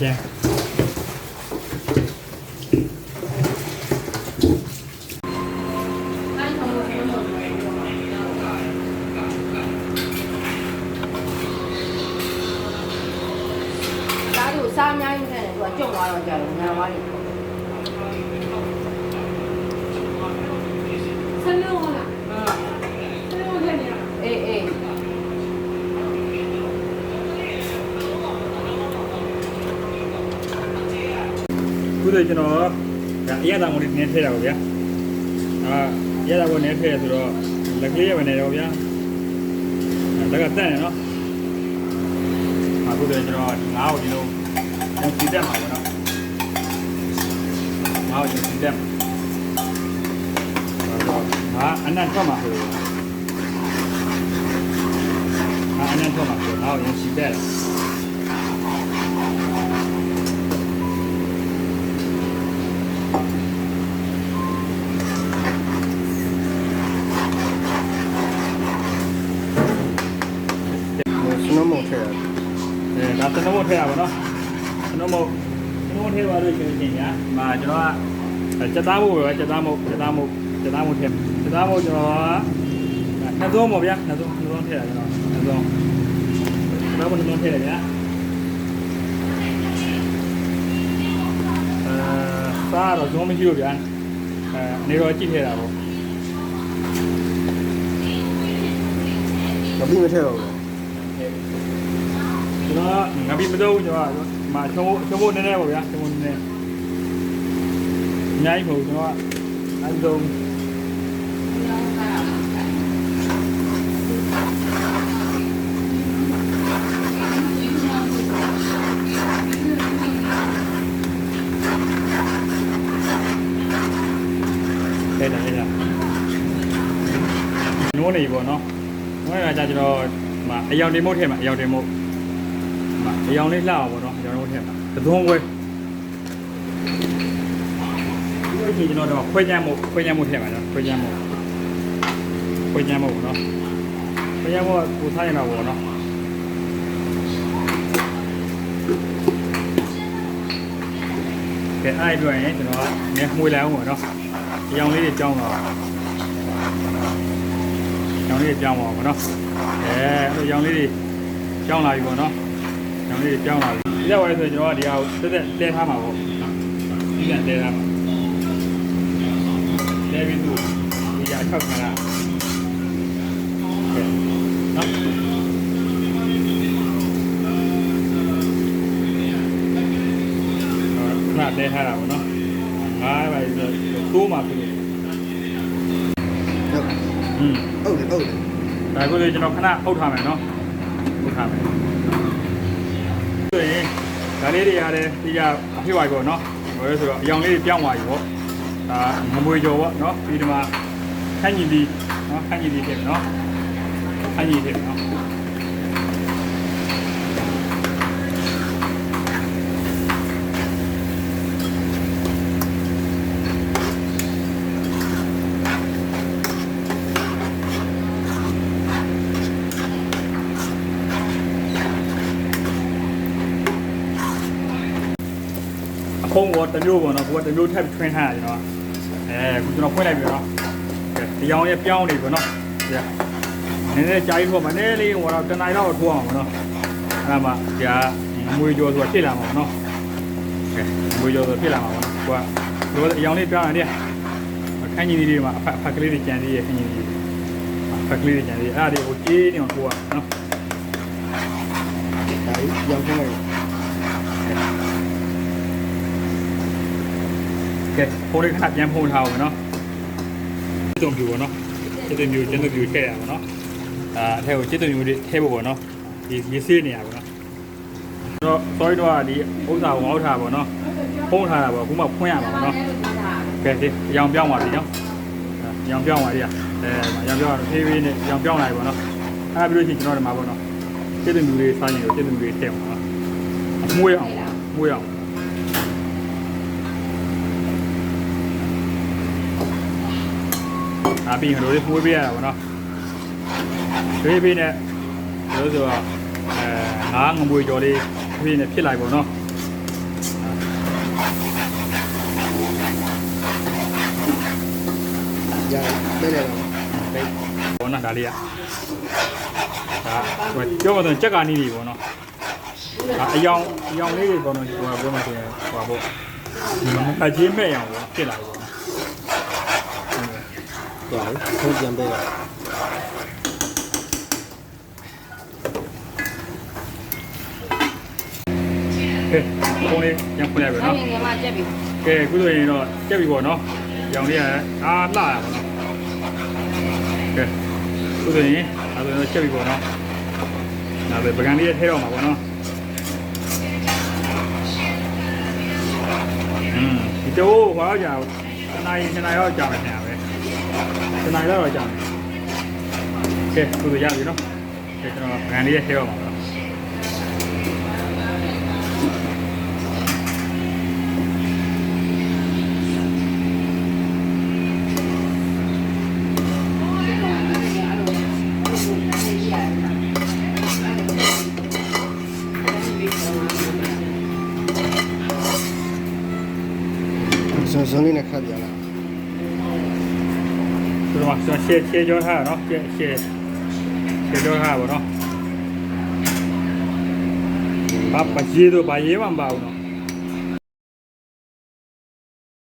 ကျန်ဒါတို့စားအများကြီးနဲ့သူကကြုံသွားတော့ကြာတယ်ညာသွားတယ် ဆန်းလုံးလားဆန်းလုံးထည့်နေတာ အေးအေး ခုဆိုကျွန်တော်ဒါအရသာငွေနည်းထည့်တာပါဗျာအာအရသာငွေနည်းထည့်ရဆိုတော့လက်ကလေးရဝင်နေတော့ဗျာလက်ကတက်နေနော်အခုဆိုကျွန်တော်ငါ့ကိုဒီလိုပြန်စီတက်မှာပေါ့နော်ငါ့ကိုစီတက်မှာငါအနက်ထွက်မှာဆိုတော့ငါအနက်ထွက်မှာဆိုတော့ငါ့ကိုစီတက်တယ် မုတ်ထည့်ရပါတော့သနမုတ်သနမုတ်ထည့်ပါလို့ရှိရင်ညာမာကျွန်တော်ကစက်သားမို့ပဲစက်သားမို့စက်သားမို့စက်သားမို့ထည့်စက်သားမို့ကျွန်တော်ကနှစ်သုံးပေါ့ဗျာနှစ်သုံးနှစ်သုံးထည့်ရကျွန်တော်နှစ်သုံးနောက်တစ်သုံးထည့်ရဗျာအဲစားတော့သုံးမရှိဘူးဗျာအဲနေတော့ကြည့်ထည့်တာပေါ့မပြီးမထည့်တော့ဘူး ကျွန်တော်ငါပြီးမတော့ဘူးကျွန်တော်ကမာချုံချုံဖို့နည်းနည်းပေါ့ဗျာချုံဖို့နည်းနည်းအများကြီးမဟုတ်ကျွန်တော်ကအန်ဆုံး အယောင်တင်မုတ်ထဲမှာအယောင်တင်မုတ်ဟိုအယောင်လေးလှအောင်ပေါ့နော်အယောင်တင်မုတ်ထဲမှာသသွန်းဝဲဒီလိုကျွန်တော်တော့ခွဲကြမ်းမုတ်ခွဲကြမ်းမုတ်ထဲမှာနော်ခွဲကြမ်းမုတ်ခွဲကြမ်းမုတ်ပေါ့နော်ခွဲကြမ်းမုတ်ကိုထားရင်တော့ပေါ့နော်ကဲအဲ့အတွက်ရင်ကျွန်တော်ကငယ်မှွေလိုက်အောင်ပေါ့နော်ဒီအောင်လေးတွေကြောင်းတော့ကြောင်းလေးတွေကြောင်းပါဘောနော်အဲအဲ့လိုကြောင်းလေးတွေကြောင်းလာပြီပေါ့နော် ကြောင်းလေးတွေကြောင်းလာပြီဒီတော့ဝဲဆိုကျွန်တော်ကဒီဟာကိုတက်တက်လဲထားမှာပေါ့နော်ဒီကလဲထားမှာလဲပြီးသူဒီရာခောက်ခါလာကဲနော်ခဏလဲထားတာပေါ့နော်ငါးပါပြီဆိုတိုးမှာပြီဟုတ်อืมဟုတ်တယ်ဟုတ်တယ်ဒါကိုလေကျွန်တော်ခဏအုပ်ထားမယ်နော်အုပ်ထားမယ်ဆိုရင် ဒါလေးတွေရတယ်ဒီကအဖြစ်ပါပြီပေါ့နော်ဟိုလဲဆိုတော့အယောင်လေးတွေပြောင်းသွားပြီပေါ့ဒါငမွေကြော်ပေါ့နော်ဒီဒီမှာခန့်ညီဒီနော်ခန့်ညီဒီဖြစ်မယ်နော်ခန့်ညီဖြစ်မယ်နော် ဖုံးပေါ်တစ်မျိုးပေါ့နော်ကိုကတစ်မျိုးထပ်ထွင်းထားတာကျွန်တော်အဲခုကျွန်တော်ဖွင့်လိုက်ပြီနော်ဒီအောင်ရဲ့ပြောင်းနေပြီနော်ဒီနည်းနည်းကြာကြီးထိုးမှာနည်းလေးဟိုတော့တနိုင်တော့ထိုးအောင်ပေါ့နော်အဲ့ဒါမှဒီကငွေကြော်ဆိုတာဖြစ်လာမှာပေါ့နော်ကဲငွေကြော်ဆိုဖြစ်လာမှာပေါ့နော်ကိုကဒီအယောင်လေးပြောင်းရတယ်ခန်းကြီးလေးတွေမှာအဖက်အဖက်ကလေးတွေကြံသေးရဲ့ခန်းကြီးလေးအဖက်ကလေးတွေကြံသေးအဲ့ဒါတွေကိုကြေးနေအောင်ကိုကနော်ဒါကြီးရောက်ခဲ့လိုက် ကဲဖုန်းလေးခဏပြန်ဖုန်းထားအောင်နော်စစ်တုံပြူပေါ့နော်စစ်တုံပြူကျင်းတုံပြူထည့်ရပါတော့အာအထက်ကိုစစ်တုံပြူလေးထည့်ဖို့ပေါ့နော်ဒီရေးစေးနေရပါတော့တော့ sorry တော့ဒီဥစ္စာကိုအောက်ထားပါတော့ဖုန်းထားတာပေါ့အခုမှဖွင့်ရမှာပေါ့နော်ကဲဒီရောင်ပြောင်းပါပြီနော်ရောင်ပြောင်းပါလိမ့်အဲရောင်ပြောင်းတော့ဖေးဖေးနဲ့ရောင်ပြောင်းလာပြီပေါ့နော်အဲ့ဒါပြီးလို့ရှိရင်ကျွန်တော်ဒီမှာပေါ့နော်စစ်တုံပြူလေးစားရင်စစ်တုံပြူလေးထည့်ပါတော့မွေးအောင်မွေးအောင် ။အားပြီးရင်တို့လေးမှုေးပေးရတာပေါ့နော်။ရွေးပေးနဲ့တို့ဆိုတော့အဲငါးငမွေကြော်လေးဖြည်းနဲ့ဖြစ်လိုက်ပေါ့နော်။ကြာလဲလဲဘောနာဒါလေးอ่ะဒါဟိုကြောက်တော့ကြက်ကာနီးတွေပေါ့နော်ဒါအယောင်အယောင်လေးတွေပေါ့နော်ဟိုဘောမှာဆိုရင်ဟိုဘောအကြီးမဲ့အောင်ပေါ့ဖြစ်လာတယ်ပေါ့ ကြာပြီထုံးပြန်ပေးပါကဲပုံလေးရံဖွင့်လိုက်ပြီဆောနော်င်းရင်ငယ်မှကြက်ပြီကဲအခုဆိုရင်တော့ကြက်ပြီပေါ့နော်ရောင်လေးကအားလှရပါတော့ကဲအခုဆိုရင်အဲဆိုရင်ကြက်ပြီပေါ့နော်ဒါပဲပကံလေးထဲတော့မှာပေါ့နော်อืมဒီတော့ဘာလို့ကြာတနားရီတနားရီတော့ကြာမယ်ခင်ဗျာပဲ တနားရီတော့ကြာမယ်ကဲအခုဆိုရပြီနော်ကဲကျွန်တော်ပကံလေးထဲတော့မှာပေါ့စွန်းစွန်းလေးနဲ့ခတ်ပြလာ ဆိုတော့ကျွန်တော်ရှယ်ရှယ်ကြောထားတာเนาะရှယ်ရှယ်ရှယ်ကြောထားပါတော့ဘာပကြီးတော့ဘာရေးမှမပါဘူးเนาะ